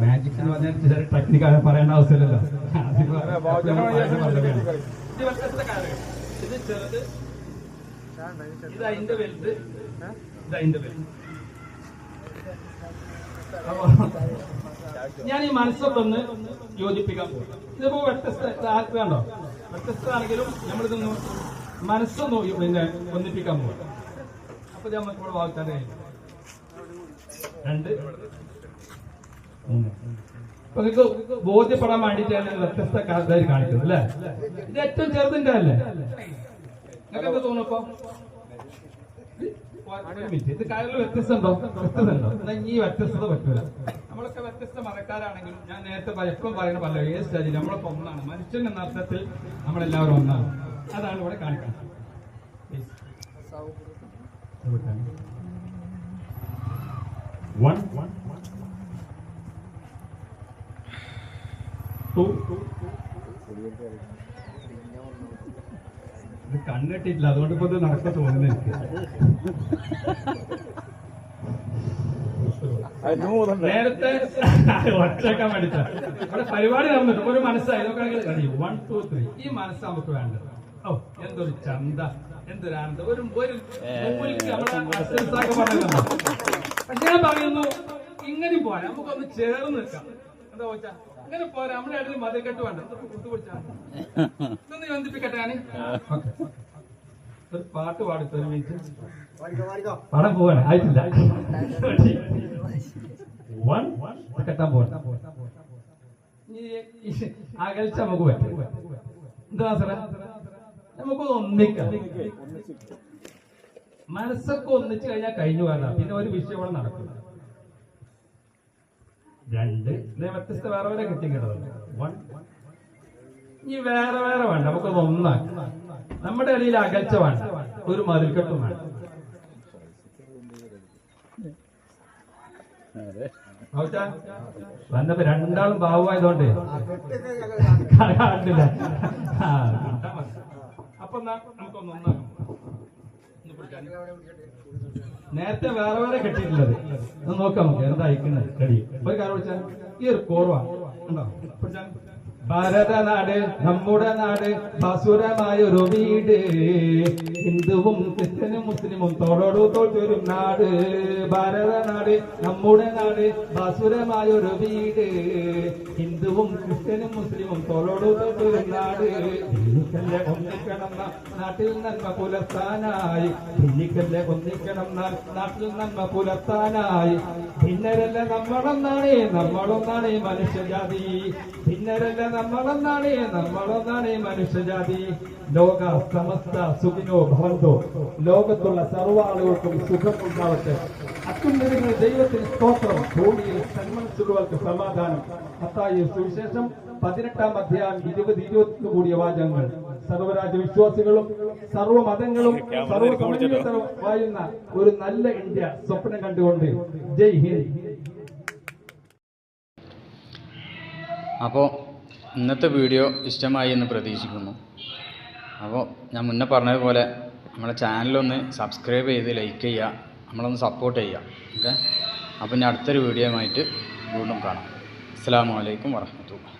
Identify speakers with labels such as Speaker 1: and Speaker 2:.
Speaker 1: Magic എന്ന് ടെക്നിക്കാണ് പറയേണ്ട ആവശ്യമില്ലല്ലോ. ഇത് കാര്യം. ഇത് ചെറുത്. ഇത് അതിന്റെ വലുത്. ഇത് അതിന്റെ വലുത്. ഞാൻ ഈ മനസ്സൊന്ന് യോജിപ്പിക്കാൻ പോകും ഇതിപ്പോ വ്യത്യസ്ത വേണ്ടോ വ്യത്യസ്തമാണെങ്കിലും നമ്മളിതൊന്ന് മനസ്സൊന്ന് പിന്നെ ഒന്നിപ്പിക്കാൻ പോകും അപ്പൊ ഞാൻ ഇപ്പോൾ വാഗ്ദാനം കഴിഞ്ഞു രണ്ട്. മൂന്ന് അപ്പൊ നിങ്ങൾക്ക് ബോധ്യപ്പെടാൻ വേണ്ടിയിട്ടാണ് വ്യത്യസ്ത കാര്യം കാണിക്കുന്നത് അല്ലേ? ഇത് ഏറ്റവും ചെറുതിന്റെ അല്ലേ നിങ്ങൾക്ക് എന്താ തോന്നുന്നപ്പോ ഇത് കാര്യങ്ങൾ വ്യത്യസ്തം ഉണ്ടോ വ്യത്യസ്തം ഉണ്ടോ എന്നാ ഈ വ്യത്യസ്തത പറ്റൂല. നമ്മളൊക്കെ വ്യത്യസ്ത മതക്കാരാണെങ്കിലും ഞാൻ നേരത്തെ എപ്പോഴും പറയുന്ന പല ഏത് സ്റ്റേജിൽ നമ്മളൊക്കെ ഒന്നാണ്. മനുഷ്യൻ എന്ന അർത്ഥത്തിൽ നമ്മളെല്ലാവരും ഒന്നാണ്. അതാണ് ഇവിടെ കാണിക്കുന്നത്. One, two, ഇത് കണ്ണിട്ടില്ല അതുകൊണ്ട് ഇപ്പൊ ഇത് നടക്കാൻ തോന്നുന്നു എനിക്ക്. നേരത്തെ ഒറ്റക്കാൻ വേണ്ടിട്ടാ പരിപാടി നടന്നിട്ട് ഒരു മനസ്സായി. ഇതൊക്കെ വൺ ടു ത്രീ ഈ മനസ്സ് നമുക്ക് വേണ്ടത്. ഓ എന്തൊരു ചന്ത. എന്തൊരു ആനന്ദം. ഒരു ഒരു പക്ഷെ ഞാൻ പറയുന്നു ഇങ്ങനെ പോരാ. നമുക്കൊന്ന് ചേർന്ന് നിൽക്കാം. എന്താ വെച്ചാ ഇങ്ങനെ പോരാ. നമ്മുടെ ഇടയിൽ മതിൽക്കെട്ട് വേണ്ട. ഇതൊക്കെ കുത്തുപിടിച്ചാ ഇതൊന്ന് ബന്ധിപ്പിക്കട്ടെ ഞാൻ ഒരു പാട്ട് പാടി മിനിറ്റ്. പാടാൻ പോവാണ് ആയിട്ടില്ല. വൺ കെട്ടാൻ ഈ അകൽച്ച നമുക്ക് പറ്റും എന്താ സാറേ? നമുക്ക് ഒന്നിക്കാം മനസ്സൊക്കെ ഒന്നിച്ചു കഴിഞ്ഞാൽ കഴിഞ്ഞു കാരണം പിന്നെ ഒരു വിഷയം ഇവിടെ നടക്കില്ല. രണ്ട് വ്യത്യസ്ത വേറെ വേറെ കിട്ടിക്കിട്ടത് വൺ ഇനി വേറെ വേറെ വേണ്ട. നമുക്കൊന്ന് ഒന്നാക്കാം. നമ്മുടെ ഇടയിൽ അകൽച്ച വേണ്ട. ഒരു മതിൽക്കെട്ടും വേണ്ട. വന്നപ്പോ രണ്ടാളും ഭാവമായതുകൊണ്ട് കണ്ടില്ല. അപ്പൊ നമുക്കൊന്ന് നേരത്തെ വേറെ വേറെ കെട്ടിയിട്ടുള്ളത്. ഒന്ന് നോക്കാം നമുക്ക് എന്താ അയക്കുന്നത് കടി. ഒരു കാര്യം വിളിച്ചാൽ ഈ ഒരു കോർവാണ് ഭാരതനാട് നമ്മുടെ നാട് ബാസുരമായ ഒരു വീട്. ഹിന്ദുവും ക്രിസ്ത്യനും മുസ്ലിമും തോളോടു തോറ്റൊരു നാട്. ഭാരതനാട് നമ്മുടെ നാട് ബാസുരമായ ഒരു വീട്. ഹിന്ദുവും ക്രിസ്ത്യനും മുസ്ലിമും തോളോടു തോറ്റൊരു നാട്. ഭിന്നിക്കല്ലേ ഒന്നിക്കണം നാട്ടിൽ നന്മ പുലർത്താനായി. ഭിന്നിക്കല്ലേ ഒന്നിക്കണം നാട്ടിൽ നന്മ പുലർത്താനായി. നമ്മളൊന്നാണ് മനുഷ്യജാതി. ഭിന്നരല്ല നമ്മളൊന്നാണ് നമ്മളൊന്നാണ് മനുഷ്യജാതി. ലോക സമസ്ത സുഖിനോ ഭവന്തോ. ലോകത്തുള്ള സർവ സുഖം ഉണ്ടാവട്ടെ അത്യുന്നതങ്ങൾ ദൈവത്തിന് സ്തോത്രം. ഭൂമിയിൽ സന്മനസ്സുകൾക്ക് സമാധാനം. അത്തായ സുവിശേഷം പതിനെട്ടാം അധ്യായം ഇരുപത് ഇരുപത്തി കൂടിയ വാചകങ്ങൾ. സർവരാജ്യ വിശ്വാസികളും സർവ മതങ്ങളും സർവ സമന്വയത്തരം വായുന്ന ഒരു നല്ല ഇന്ത്യ സ്വപ്നം കണ്ടുകൊണ്ട്. ജയ് ഹിന്ദ്.
Speaker 2: അപ്പോൾ ഇന്നത്തെ വീഡിയോ ഇഷ്ടമായി എന്ന് പ്രതീക്ഷിക്കുന്നു. അപ്പോൾ ഞാൻ മുന്നേ പറഞ്ഞതുപോലെ നമ്മുടെ ചാനലൊന്ന് സബ്സ്ക്രൈബ് ചെയ്ത് ലൈക്ക് ചെയ്യുക നമ്മളൊന്ന് സപ്പോർട്ട് ചെയ്യുക. ഓക്കെ? അപ്പോൾ ഇനി അടുത്തൊരു വീഡിയോയുമായിട്ട് വീണ്ടും കാണാം. അസ്സാം വലൈക്കും വറഹമത്തുള്ള